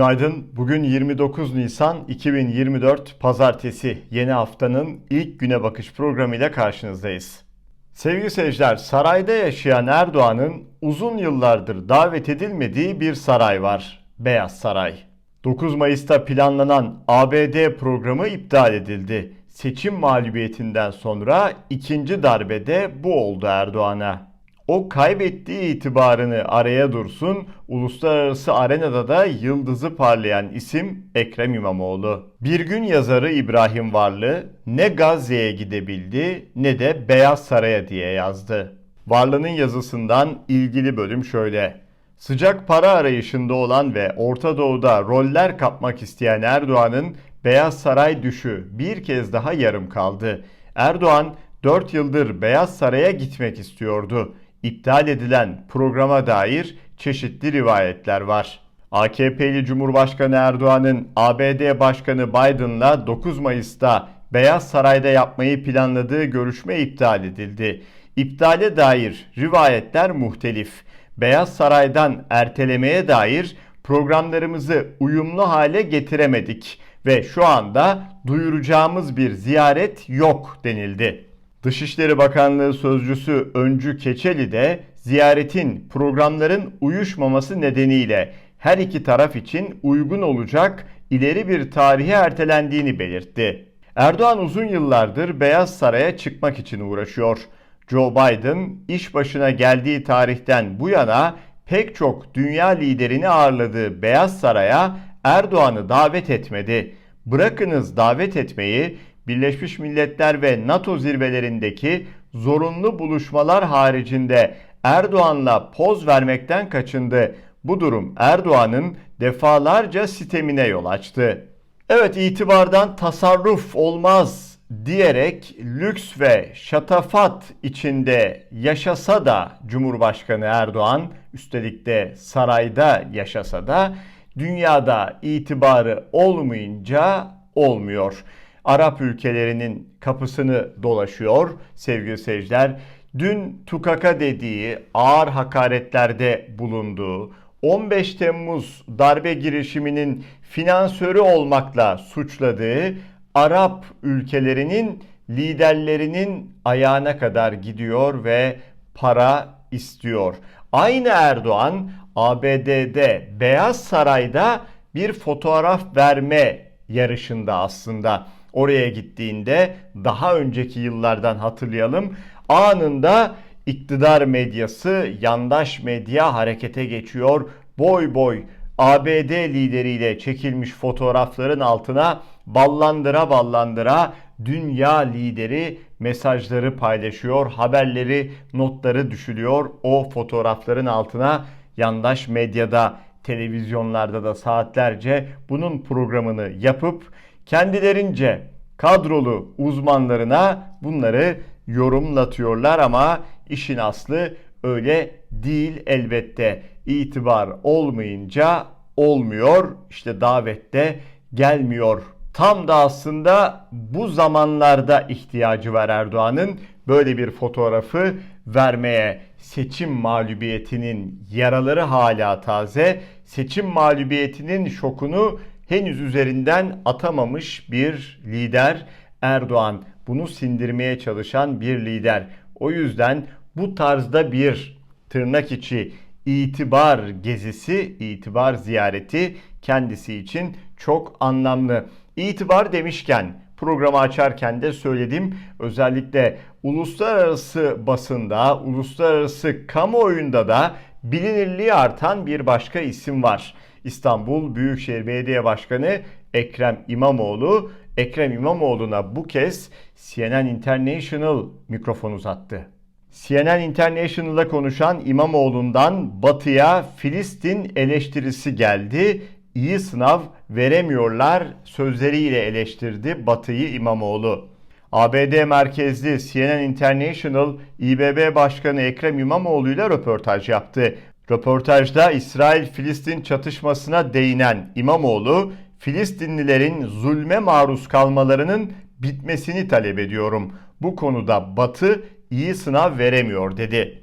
Günaydın. Bugün 29 Nisan 2024 Pazartesi. Yeni haftanın ilk güne bakış programıyla karşınızdayız. Sevgili seyirciler, sarayda yaşayan Erdoğan'ın uzun yıllardır davet edilmediği bir saray var. Beyaz Saray. 9 Mayıs'ta planlanan ABD programı iptal edildi. Seçim mağlubiyetinden sonra ikinci darbede bu oldu Erdoğan'a. O kaybettiği itibarını araya dursun, uluslararası arenada da yıldızı parlayan isim Ekrem İmamoğlu. Bir gün yazarı İbrahim Varlı ne Gazze'ye gidebildi ne de Beyaz Saray'a diye yazdı. Varlı'nın yazısından ilgili bölüm şöyle. Sıcak para arayışında olan ve Orta Doğu'da roller kapmak isteyen Erdoğan'ın Beyaz Saray düşü bir kez daha yarım kaldı. Erdoğan 4 yıldır Beyaz Saray'a gitmek istiyordu. İptal edilen programa dair çeşitli rivayetler var. AKP'li Cumhurbaşkanı Erdoğan'ın ABD Başkanı Biden'la 9 Mayıs'ta Beyaz Saray'da yapmayı planladığı görüşme iptal edildi. İptale dair rivayetler muhtelif. Beyaz Saray'dan ertelemeye dair programlarımızı uyumlu hale getiremedik ve şu anda duyuracağımız bir ziyaret yok denildi. Dışişleri Bakanlığı Sözcüsü Öncü Keçeli de ziyaretin programların uyuşmaması nedeniyle her iki taraf için uygun olacak ileri bir tarihe ertelendiğini belirtti. Erdoğan uzun yıllardır Beyaz Saray'a çıkmak için uğraşıyor. Joe Biden iş başına geldiği tarihten bu yana pek çok dünya liderini ağırladığı Beyaz Saray'a Erdoğan'ı davet etmedi. Bırakınız davet etmeyi Birleşmiş Milletler ve NATO zirvelerindeki zorunlu buluşmalar haricinde Erdoğan'la poz vermekten kaçındı. Bu durum Erdoğan'ın defalarca sitemine yol açtı. Evet itibardan tasarruf olmaz diyerek lüks ve şatafat içinde yaşasa da Cumhurbaşkanı Erdoğan üstelik de sarayda yaşasa da dünyada itibarı olmayınca olmuyor. Arap ülkelerinin kapısını dolaşıyor sevgili seyirciler. Dün tukaka dediği ağır hakaretlerde bulunduğu 15 Temmuz darbe girişiminin finansörü olmakla suçladığı Arap ülkelerinin liderlerinin ayağına kadar gidiyor ve para istiyor. Aynı Erdoğan ABD'de Beyaz Saray'da bir fotoğraf verme yarışında aslında. Oraya gittiğinde daha önceki yıllardan hatırlayalım anında iktidar medyası, yandaş medya harekete geçiyor. Boy boy ABD lideriyle çekilmiş fotoğrafların altına ballandıra ballandıra dünya lideri mesajları paylaşıyor, haberleri, notları düşülüyor. O fotoğrafların altına yandaş medyada, televizyonlarda da saatlerce bunun programını yapıp kendilerince kadrolu uzmanlarına bunları yorumlatıyorlar ama işin aslı öyle değil elbette. İtibar olmayınca olmuyor. İşte davette gelmiyor. Tam da aslında bu zamanlarda ihtiyacı var Erdoğan'ın böyle bir fotoğrafı vermeye. Seçim mağlubiyetinin yaraları hala taze. Seçim mağlubiyetinin şokunu henüz üzerinden atamamış bir lider Erdoğan. Bunu sindirmeye çalışan bir lider. O yüzden bu tarzda bir tırnak içi itibar gezisi, itibar ziyareti kendisi için çok anlamlı. İtibar demişken programı açarken de söyledim. Özellikle uluslararası basında, uluslararası kamuoyunda da bilinirliği artan bir başka isim var. İstanbul Büyükşehir Belediye Başkanı Ekrem İmamoğlu, Ekrem İmamoğlu'na bu kez CNN International mikrofon uzattı. CNN International'da konuşan İmamoğlu'ndan Batı'ya Filistin eleştirisi geldi. İyi sınav veremiyorlar sözleriyle eleştirdi Batı'yı İmamoğlu. ABD merkezli CNN International İBB Başkanı Ekrem İmamoğlu ile röportaj yaptı. Röportajda İsrail-Filistin çatışmasına değinen İmamoğlu, Filistinlilerin zulme maruz kalmalarının bitmesini talep ediyorum. Bu konuda Batı iyi sınav veremiyor dedi.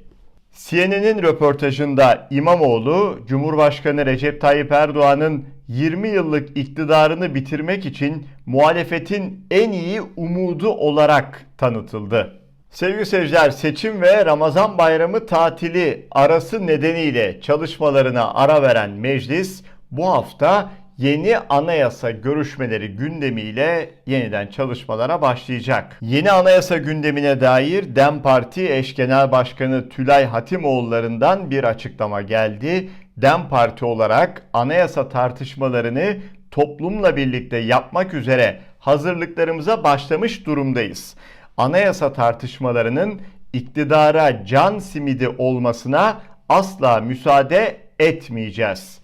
CNN'in röportajında İmamoğlu, Cumhurbaşkanı Recep Tayyip Erdoğan'ın 20 yıllık iktidarını bitirmek için muhalefetin en iyi umudu olarak tanıtıldı. Sevgili seyirciler, seçim ve Ramazan bayramı tatili arası nedeniyle çalışmalarına ara veren meclis bu hafta yeni anayasa görüşmeleri gündemiyle yeniden çalışmalara başlayacak. Yeni anayasa gündemine dair DEM Parti eş genel başkanı Tülay Hatimoğulları'ndan bir açıklama geldi. DEM Parti olarak anayasa tartışmalarını toplumla birlikte yapmak üzere hazırlıklarımıza başlamış durumdayız. Anayasa tartışmalarının iktidara can simidi olmasına asla müsaade etmeyeceğiz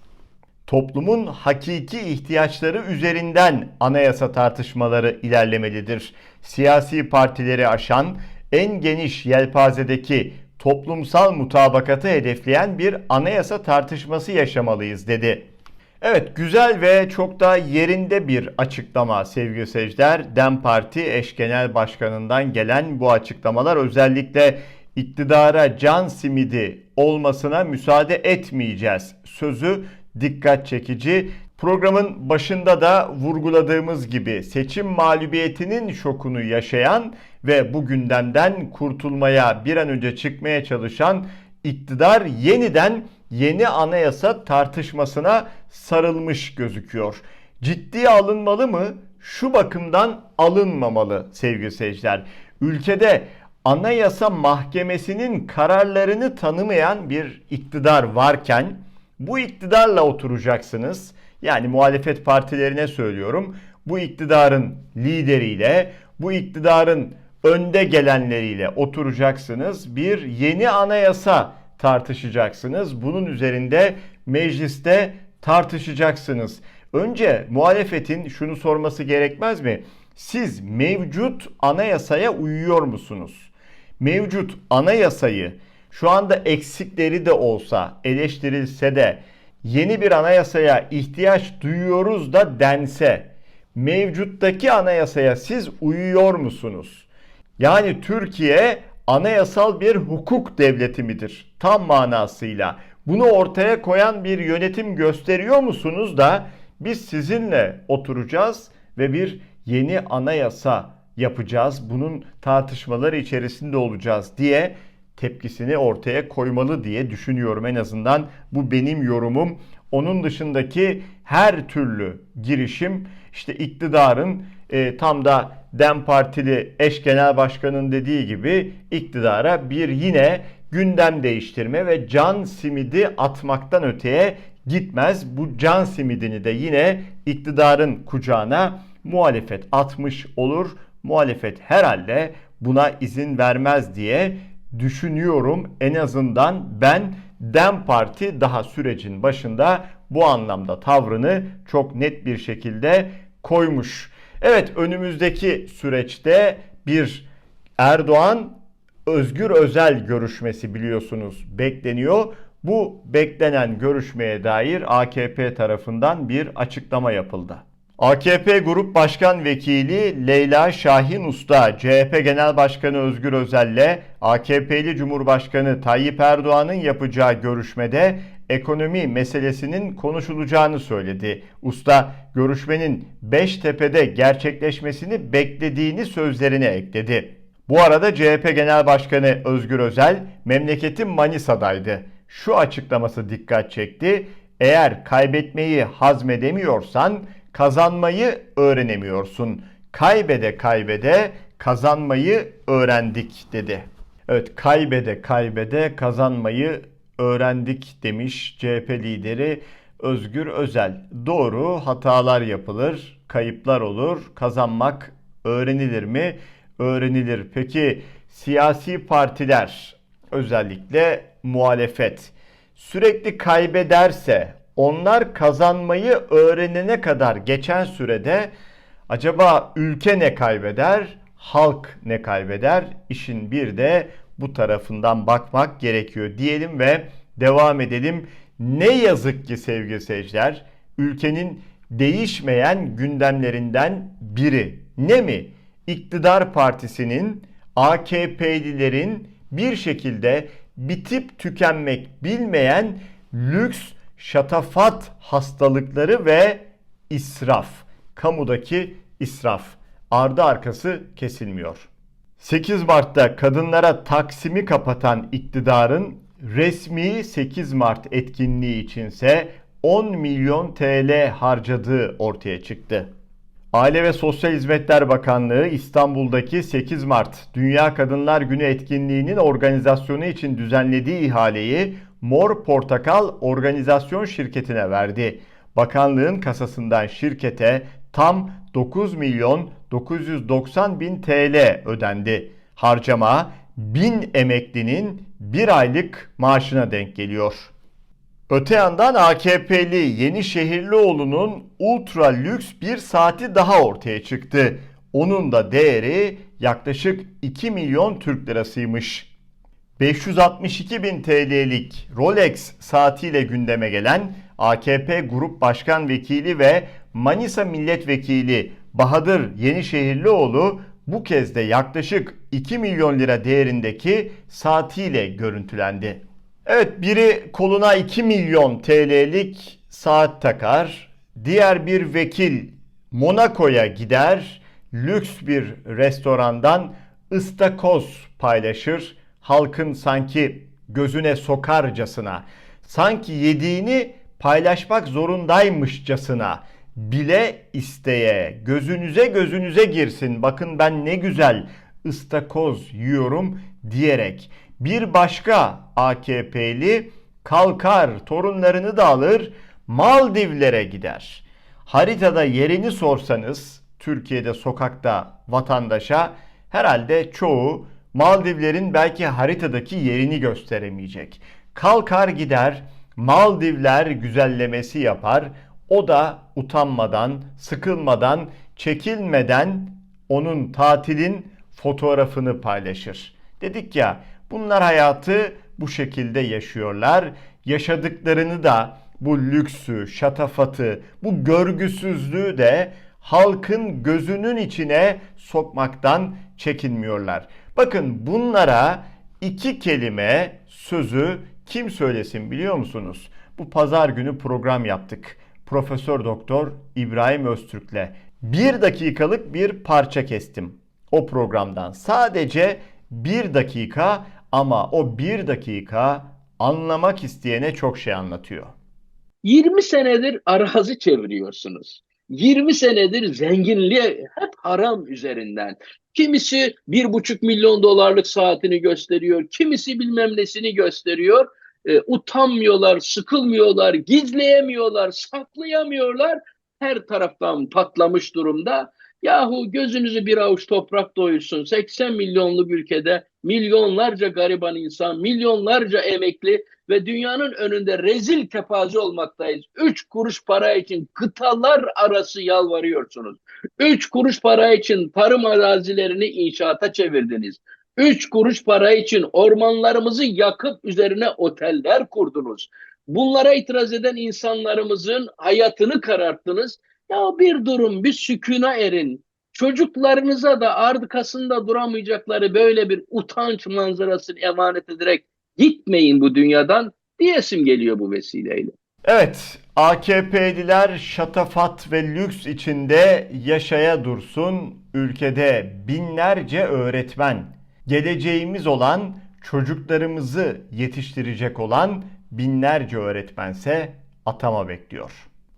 toplumun hakiki ihtiyaçları üzerinden anayasa tartışmaları ilerlemelidir. Siyasi partileri aşan en geniş yelpazedeki toplumsal mutabakatı hedefleyen bir anayasa tartışması yaşamalıyız dedi. Evet güzel ve çok da yerinde bir açıklama sevgili seyirciler. DEM Parti eş genel başkanından gelen bu açıklamalar özellikle iktidara can simidi olmasına müsaade etmeyeceğiz sözü dikkat çekici. Programın başında da vurguladığımız gibi seçim mağlubiyetinin şokunu yaşayan ve bu gündemden kurtulmaya bir an önce çıkmaya çalışan iktidar yeniden yeni anayasa tartışmasına sarılmış gözüküyor. Ciddiye alınmalı mı? Şu bakımdan alınmamalı sevgili seyirciler. Ülkede Anayasa Mahkemesi'nin kararlarını tanımayan bir iktidar varken bu iktidarla oturacaksınız. Yani muhalefet partilerine söylüyorum. Bu iktidarın lideriyle, bu iktidarın önde gelenleriyle oturacaksınız. Bir yeni anayasa tartışacaksınız. Bunun üzerinde mecliste tartışacaksınız. Önce muhalefetin şunu sorması gerekmez mi? Siz mevcut anayasaya uyuyor musunuz? Mevcut anayasayı şu anda eksikleri de olsa, eleştirilse de yeni bir anayasaya ihtiyaç duyuyoruz da dense mevcuttaki anayasaya siz uyuyor musunuz? Yani Türkiye anayasal bir hukuk devleti midir? Tam manasıyla. Bunu ortaya koyan bir yönetim gösteriyor musunuz da biz sizinle oturacağız ve bir yeni anayasa yapacağız. Bunun tartışmaları içerisinde olacağız diye tepkisini ortaya koymalı diye düşünüyorum en azından. Bu benim yorumum. Onun dışındaki her türlü girişim işte iktidarın e, tam da DEM Partili eş genel başkanın dediği gibi iktidara bir yine gündem değiştirme ve can simidi atmaktan öteye gitmez. Bu can simidini de yine iktidarın kucağına muhalefet atmış olur. Muhalefet herhalde buna izin vermez diye düşünüyorum. En azından ben Dem Parti daha sürecin başında bu anlamda tavrını çok net bir şekilde koymuş. Evet önümüzdeki süreçte bir Erdoğan Özgür Özel görüşmesi biliyorsunuz bekleniyor. Bu beklenen görüşmeye dair AKP tarafından bir açıklama yapıldı. AKP Grup Başkan Vekili Leyla Şahin Usta, CHP Genel Başkanı Özgür Özel'le AKP'li Cumhurbaşkanı Tayyip Erdoğan'ın yapacağı görüşmede ekonomi meselesinin konuşulacağını söyledi. Usta görüşmenin Beştepe'de gerçekleşmesini beklediğini sözlerine ekledi. Bu arada CHP Genel Başkanı Özgür Özel memleketin Manisa'daydı. Şu açıklaması dikkat çekti. Eğer kaybetmeyi hazmedemiyorsan kazanmayı öğrenemiyorsun. Kaybede kaybede kazanmayı öğrendik dedi. Evet kaybede kaybede kazanmayı öğrendik demiş CHP lideri Özgür Özel. Doğru hatalar yapılır, kayıplar olur, kazanmak öğrenilir mi? Öğrenilir. Peki siyasi partiler özellikle muhalefet sürekli kaybederse onlar kazanmayı öğrenene kadar geçen sürede acaba ülke ne kaybeder, halk ne kaybeder? İşin bir de bu tarafından bakmak gerekiyor diyelim ve devam edelim. Ne yazık ki sevgili seyirciler, ülkenin değişmeyen gündemlerinden biri. Ne mi? İktidar partisinin AKP'lilerin bir şekilde bitip tükenmek bilmeyen lüks, şatafat hastalıkları ve israf. Kamudaki israf. Ardı arkası kesilmiyor. 8 Mart'ta kadınlara Taksim'i kapatan iktidarın resmi 8 Mart etkinliği içinse 10 milyon TL harcadığı ortaya çıktı. Aile ve Sosyal Hizmetler Bakanlığı İstanbul'daki 8 Mart Dünya Kadınlar Günü etkinliğinin organizasyonu için düzenlediği ihaleyi Mor Portakal Organizasyon Şirketi'ne verdi. Bakanlığın kasasından şirkete tam 9 milyon 990 bin TL ödendi. Harcama 1000 emeklinin bir aylık maaşına denk geliyor. Öte yandan AKP'li Yenişehirlioğlu'nun ultra lüks bir saati daha ortaya çıktı. Onun da değeri yaklaşık 2 milyon Türk lirasıymış. 562 bin TL'lik Rolex saatiyle gündeme gelen AKP Grup Başkan Vekili ve Manisa Milletvekili Bahadır Yenişehirlioğlu bu kez de yaklaşık 2 milyon lira değerindeki saatiyle görüntülendi. Evet biri koluna 2 milyon TL'lik saat takar, diğer bir vekil Monaco'ya gider, lüks bir restorandan ıstakoz paylaşır, halkın sanki gözüne sokarcasına, sanki yediğini paylaşmak zorundaymışçasına bile isteye, gözünüze gözünüze girsin, bakın ben ne güzel ıstakoz yiyorum diyerek bir başka AKP'li kalkar torunlarını da alır Maldivlere gider. Haritada yerini sorsanız Türkiye'de sokakta vatandaşa herhalde çoğu Maldivlerin belki haritadaki yerini gösteremeyecek. Kalkar gider Maldivler güzellemesi yapar. O da utanmadan, sıkılmadan, çekilmeden onun tatilin fotoğrafını paylaşır. Dedik ya bunlar hayatı bu şekilde yaşıyorlar. Yaşadıklarını da bu lüksü, şatafatı, bu görgüsüzlüğü de halkın gözünün içine sokmaktan çekinmiyorlar. Bakın bunlara iki kelime sözü kim söylesin biliyor musunuz? Bu pazar günü program yaptık. Profesör Doktor İbrahim Öztürk'le bir dakikalık bir parça kestim o programdan. Sadece bir dakika ama o bir dakika anlamak isteyene çok şey anlatıyor. 20 senedir arazi çeviriyorsunuz. 20 senedir zenginliğe hep haram üzerinden. Kimisi bir buçuk milyon dolarlık saatini gösteriyor, kimisi bilmem nesini gösteriyor. E, utanmıyorlar, sıkılmıyorlar, gizleyemiyorlar, saklayamıyorlar. Her taraftan patlamış durumda. Yahu gözünüzü bir avuç toprak doyursun. 80 milyonluk ülkede milyonlarca gariban insan, milyonlarca emekli ve dünyanın önünde rezil kepaze olmaktayız. Üç kuruş para için kıtalar arası yalvarıyorsunuz. Üç kuruş para için tarım arazilerini inşaata çevirdiniz. Üç kuruş para için ormanlarımızı yakıp üzerine oteller kurdunuz. Bunlara itiraz eden insanlarımızın hayatını kararttınız. Ya bir durum, bir sükuna erin. Çocuklarınıza da arkasında duramayacakları böyle bir utanç manzarasını emanet ederek gitmeyin bu dünyadan diyesim geliyor bu vesileyle. Evet, AKP'liler şatafat ve lüks içinde yaşaya dursun. Ülkede binlerce öğretmen, geleceğimiz olan, çocuklarımızı yetiştirecek olan binlerce öğretmense atama bekliyor.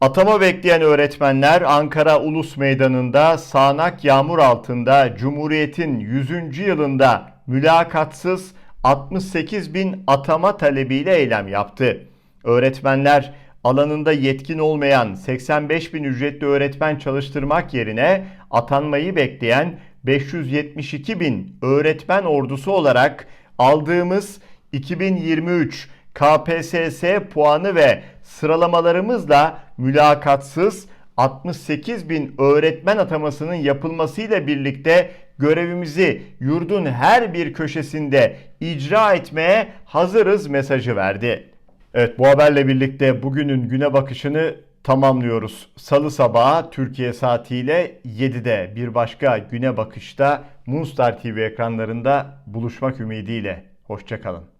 Atama bekleyen öğretmenler Ankara Ulus Meydanı'nda sağanak yağmur altında Cumhuriyet'in 100. yılında mülakatsız 68 bin atama talebiyle eylem yaptı. Öğretmenler alanında yetkin olmayan 85 bin ücretli öğretmen çalıştırmak yerine atanmayı bekleyen 572 bin öğretmen ordusu olarak aldığımız 2023 KPSS puanı ve sıralamalarımızla mülakatsız 68 bin öğretmen atamasının yapılmasıyla birlikte görevimizi yurdun her bir köşesinde icra etmeye hazırız mesajı verdi. Evet bu haberle birlikte bugünün güne bakışını tamamlıyoruz. Salı sabahı Türkiye saatiyle 7'de bir başka güne bakışta Moonstar TV ekranlarında buluşmak ümidiyle. Hoşçakalın.